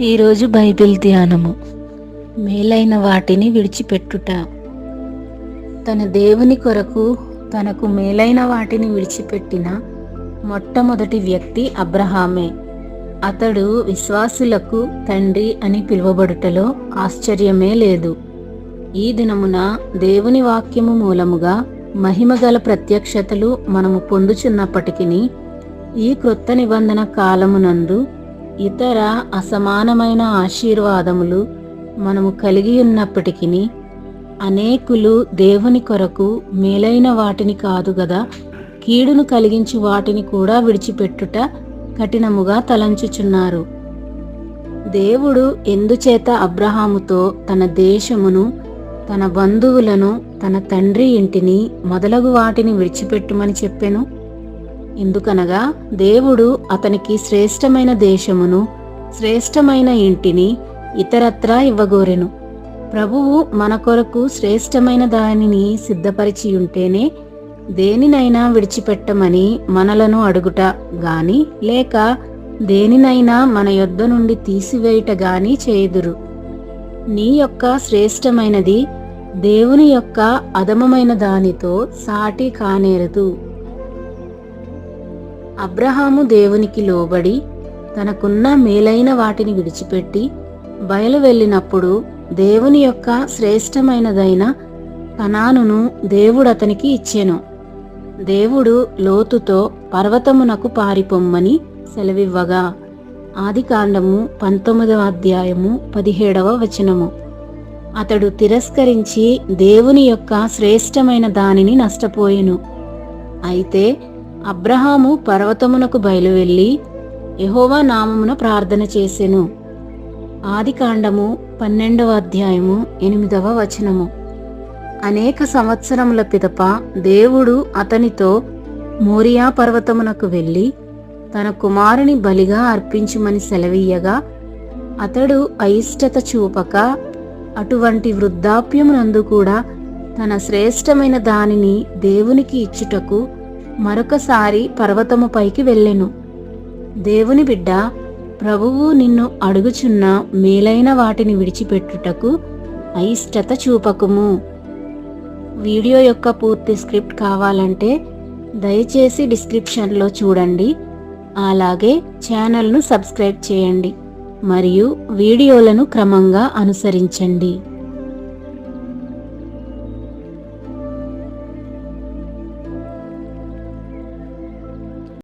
ఈరోజు బైబిల్ ధ్యానము. మేలైన వాటిని విడిచిపెట్టుట. తన దేవుని కొరకు తనకు మేలైన వాటిని విడిచిపెట్టిన మొట్టమొదటి వ్యక్తి అబ్రహామే. అతడు విశ్వాసులకు తండ్రి అని పిలువబడుటలో ఆశ్చర్యమే లేదు. ఈ దినమున దేవుని వాక్యము మూలముగా మహిమగల ప్రత్యక్షతలు మనము పొందుచున్నప్పటికీ ఈ క్రొత్త నిబంధన కాలమునందు ఇతర అసమానమైన ఆశీర్వాదములు మనము కలిగి ఉన్నప్పటికీ అనేకులు దేవుని కొరకు మేలైన వాటిని కాదు గదా కీడును కలిగించి వాటిని కూడా విడిచిపెట్టుట కఠినముగా తలంచుచున్నారు. దేవుడు ఎందుచేత అబ్రహాముతో తన దేశమును తన బంధువులను తన తండ్రి ఇంటిని మొదలగు వాటిని విడిచిపెట్టుమని చెప్పెను? ఎందుకనగా దేవుడు అతనికి శ్రేష్టమైన దేశమును శ్రేష్టమైన ఇంటిని ఇతరత్రా ఇవ్వగోరెను. ప్రభువు మన కొరకు శ్రేష్టమైన దానిని సిద్ధపరిచి ఉంటేనే దేనినైనా విడిచిపెట్టమని మనలను అడుగుట గాని లేక దేనినైనా మన యొద్ద నుండి తీసివేయుట గాని చేయుదురు. నీ యొక్క శ్రేష్టమైనది దేవుని యొక్క అధమమైన దానితో సాటి కానేరదు. అబ్రహాము దేవునికి లోబడి తనకున్న మేలైన వాటిని విడిచిపెట్టి బయలు వెళ్ళినప్పుడు దేవుని యొక్క శ్రేష్టమైనదైన కనానును దేవుడు అతనికి ఇచ్చెను. దేవుడు లోతుతో పర్వతమునకు పారిపొమ్మని సెలవివ్వగా ఆదికాండము పంతొమ్మిదవ అధ్యాయము పదిహేడవ వచనము. అతడు తిరస్కరించి దేవుని యొక్క శ్రేష్టమైన దానిని నష్టపోయెను. అయితే అబ్రహాము పర్వతమునకు బయలువెళ్ళి యహోవా నామమున ప్రార్థన చేసెను. ఆదికాండము పన్నెండవ అధ్యాయము ఎనిమిదవ వచనము. అనేక సంవత్సరముల పిదప దేవుడు అతనితో మోరియా పర్వతమునకు వెళ్ళి తన కుమారుని బలిగా అర్పించుమని సెలవీయగా అతడు అయిష్టత చూపక అటువంటి వృద్ధాప్యమునందు కూడా తన శ్రేష్టమైన దానిని దేవునికి ఇచ్చుటకు మరొకసారి పర్వతము పైకి వెళ్ళెను. దేవుని బిడ్డ ప్రభువు నిన్ను అడుగుచున్న మేలైన వాటిని విడిచిపెట్టుటకు అయిష్టత చూపకుము. వీడియో యొక్క పూర్తి స్క్రిప్ట్ కావాలంటే దయచేసి డిస్క్రిప్షన్లో చూడండి. అలాగే ఛానల్ను సబ్స్క్రైబ్ చేయండి. మరియు వీడియోలను క్రమంగా అనుసరించండి.